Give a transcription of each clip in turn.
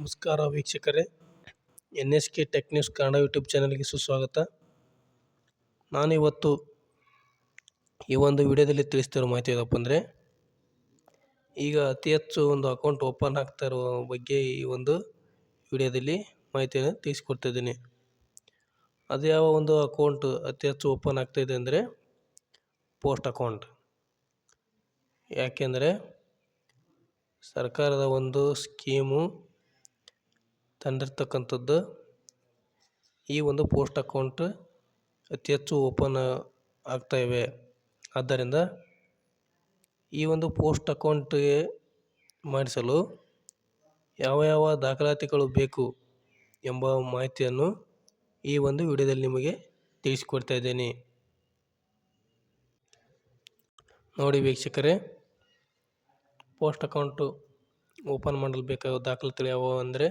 ನಮಸ್ಕಾರ ವೀಕ್ಷಕರೇ. N S K tech news Kannada YouTube ಚಾನಲ್ಗೆ ಸುಸ್ವಾಗತ. ನಾನಿವತ್ತು ಈ ಒಂದು ವಿಡಿಯೋದಲ್ಲಿ ತಿಳಿಸ್ತಿರೋ ಮಾಹಿತಿ ಏನಪ್ಪ ಅಂದರೆ, ಈಗ ಅತಿ ಹೆಚ್ಚು ಒಂದು ಅಕೌಂಟ್ ಓಪನ್ ಆಗ್ತಾ ಇರೋ ಬಗ್ಗೆ ಈ ಒಂದು ವಿಡಿಯೋದಲ್ಲಿ ಮಾಹಿತಿಯನ್ನು ತಿಳಿಸ್ಕೊಡ್ತಿದ್ದೀನಿ. ಅದು ಯಾವ ಒಂದು ಅಕೌಂಟ್ ಅತಿ ಹೆಚ್ಚು ಓಪನ್ ಆಗ್ತಾಯಿದೆ ಅಂದರೆ, ಪೋಸ್ಟ್ ಅಕೌಂಟ್. ಯಾಕೆಂದರೆ ಸರ್ಕಾರದ ಒಂದು ಸ್ಕೀಮು ತಂದಿರ್ತಕ್ಕಂಥದ್ದು. ಈ ಒಂದು ಪೋಸ್ಟ್ ಅಕೌಂಟ್ ಅತಿ ಹೆಚ್ಚು ಓಪನ್ ಆಗ್ತಾ ಇವೆ. ಆದ್ದರಿಂದ ಈ ಒಂದು ಪೋಸ್ಟ್ ಅಕೌಂಟ್ಗೆ ಮಾಡಿಸಲು ಯಾವ ಯಾವ ದಾಖಲಾತಿಗಳು ಬೇಕು ಎಂಬ ಮಾಹಿತಿಯನ್ನು ಈ ಒಂದು ವಿಡಿಯೋದಲ್ಲಿ ನಿಮಗೆ ತಿಳಿಸಿಕೊಡ್ತಾ ಇದ್ದೇನೆ. ನೋಡಿ ವೀಕ್ಷಕರೇ, ಪೋಸ್ಟ್ ಅಕೌಂಟು ಓಪನ್ ಮಾಡಲು ಬೇಕಾಗುವ ದಾಖಲಾತಿಗಳು ಯಾವುವು ಅಂದರೆ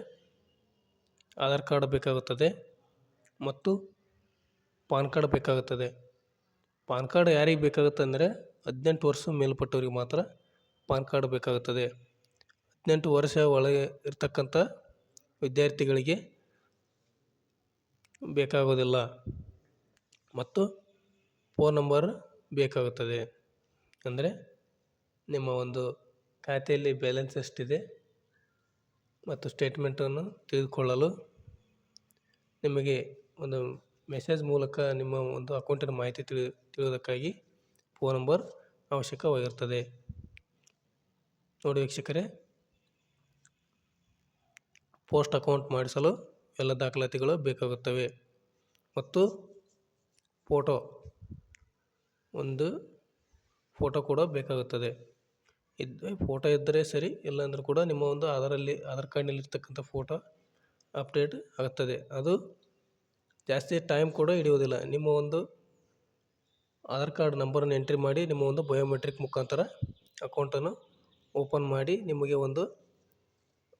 ಆಧಾರ್ ಕಾರ್ಡ್ ಬೇಕಾಗುತ್ತದೆ ಮತ್ತು ಪಾನ್ ಕಾರ್ಡ್ ಬೇಕಾಗುತ್ತದೆ. ಪಾನ್ ಕಾರ್ಡ್ ಯಾರಿಗೆ ಬೇಕಾಗುತ್ತೆ ಅಂದರೆ ಹದಿನೆಂಟು ವರ್ಷ ಮೇಲ್ಪಟ್ಟವರಿಗೆ ಮಾತ್ರ ಪಾನ್ ಕಾರ್ಡ್ ಬೇಕಾಗುತ್ತದೆ. ಹದಿನೆಂಟು ವರ್ಷ ಒಳಗೆ ಇರ್ತಕ್ಕಂಥ ವಿದ್ಯಾರ್ಥಿಗಳಿಗೆ ಬೇಕಾಗೋದಿಲ್ಲ ಮತ್ತು ಫೋನ್ ನಂಬರ್ ಬೇಕಾಗುತ್ತದೆ. ಅಂದರೆ ನಿಮ್ಮ ಒಂದು ಖಾತೆಯಲ್ಲಿ ಬ್ಯಾಲೆನ್ಸ್ ಎಷ್ಟಿದೆ ಮತ್ತು ಸ್ಟೇಟ್ಮೆಂಟನ್ನು ತಿಳಿದುಕೊಳ್ಳಲು ನಿಮಗೆ ಒಂದು ಮೆಸೇಜ್ ಮೂಲಕ ನಿಮ್ಮ ಒಂದು ಅಕೌಂಟಿನ ಮಾಹಿತಿ ತಿಳಿ, ತಿಳಿಯೋದಕ್ಕಾಗಿ ಫೋನ್ ನಂಬರ್ ಅವಶ್ಯಕವಾಗಿರ್ತದೆ. ನೋಡಿ ವೀಕ್ಷಕರೇ ಪೋಸ್ಟ್ ಅಕೌಂಟ್ ಮಾಡಿಸಲು ಎಲ್ಲ ದಾಖಲಾತಿಗಳು ಬೇಕಾಗುತ್ತವೆ. ಮತ್ತು ಫೋಟೋ ಒಂದು ಫೋಟೋ ಕೂಡ ಬೇಕಾಗುತ್ತದೆ. ಇದು ಫೋಟೋ ಇದ್ದರೆ ಸರಿ, ಇಲ್ಲಾಂದರೂ ಕೂಡ ನಿಮ್ಮ ಒಂದು ಆಧಾರಲ್ಲಿ, ಆಧಾರ್ ಕಾರ್ಡ್ನಲ್ಲಿರ್ತಕ್ಕಂಥ ಫೋಟೋ ಅಪ್ಡೇಟ್ ಆಗುತ್ತದೆ ಅದು ಜಾಸ್ತಿ ಟೈಮ್ ಕೂಡ ಹಿಡಿಯೋದಿಲ್ಲ ನಿಮ್ಮ ಒಂದು ಆಧಾರ್ ಕಾರ್ಡ್ ನಂಬರನ್ನು ಎಂಟ್ರಿ ಮಾಡಿ, ನಿಮ್ಮ ಒಂದು ಬಯೋಮೆಟ್ರಿಕ್ ಮುಖಾಂತರ ಅಕೌಂಟನ್ನು ಓಪನ್ ಮಾಡಿ, ನಿಮಗೆ ಒಂದು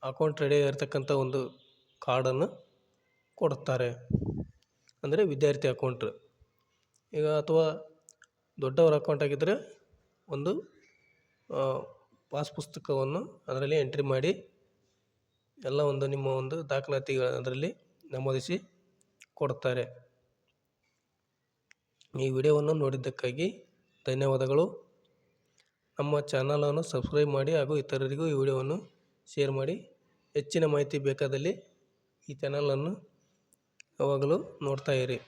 ಅಕೌಂಟ್ ರೆಡಿ ಆಗಿರ್ತಕ್ಕಂಥ ಒಂದು ಕಾರ್ಡನ್ನು ಕೊಡುತ್ತಾರೆ. ಅಂದರೆ ವಿದ್ಯಾರ್ಥಿ ಅಕೌಂಟ್ ಈಗ ಅಥವಾ ದೊಡ್ಡವರ ಅಕೌಂಟ್ ಆಗಿದ್ದರೆ ಒಂದು ಪಾಸ್ ಪುಸ್ತಕವನ್ನು ಅದರಲ್ಲಿ ಎಂಟ್ರಿ ಮಾಡಿ ಎಲ್ಲ ಒಂದು ನಿಮ್ಮ ಒಂದು ದಾಖಲಾತಿಗಳ ಅದರಲ್ಲಿ ನಮೂದಿಸಿ ಕೊಡುತ್ತಾರೆ ಈ ವಿಡಿಯೋವನ್ನು ನೋಡಿದ್ದಕ್ಕಾಗಿ ಧನ್ಯವಾದಗಳು. ನಮ್ಮ ಚಾನಲನ್ನು ಸಬ್ಸ್ಕ್ರೈಬ್ ಮಾಡಿ ಹಾಗೂ ಇತರರಿಗೂ ಈ ವಿಡಿಯೋವನ್ನು ಶೇರ್ ಮಾಡಿ. ಹೆಚ್ಚಿನ ಮಾಹಿತಿ ಬೇಕಾದಲ್ಲಿ ಈ ಚಾನಲನ್ನು ಯಾವಾಗಲೂ ನೋಡ್ತಾ ಇರಿ.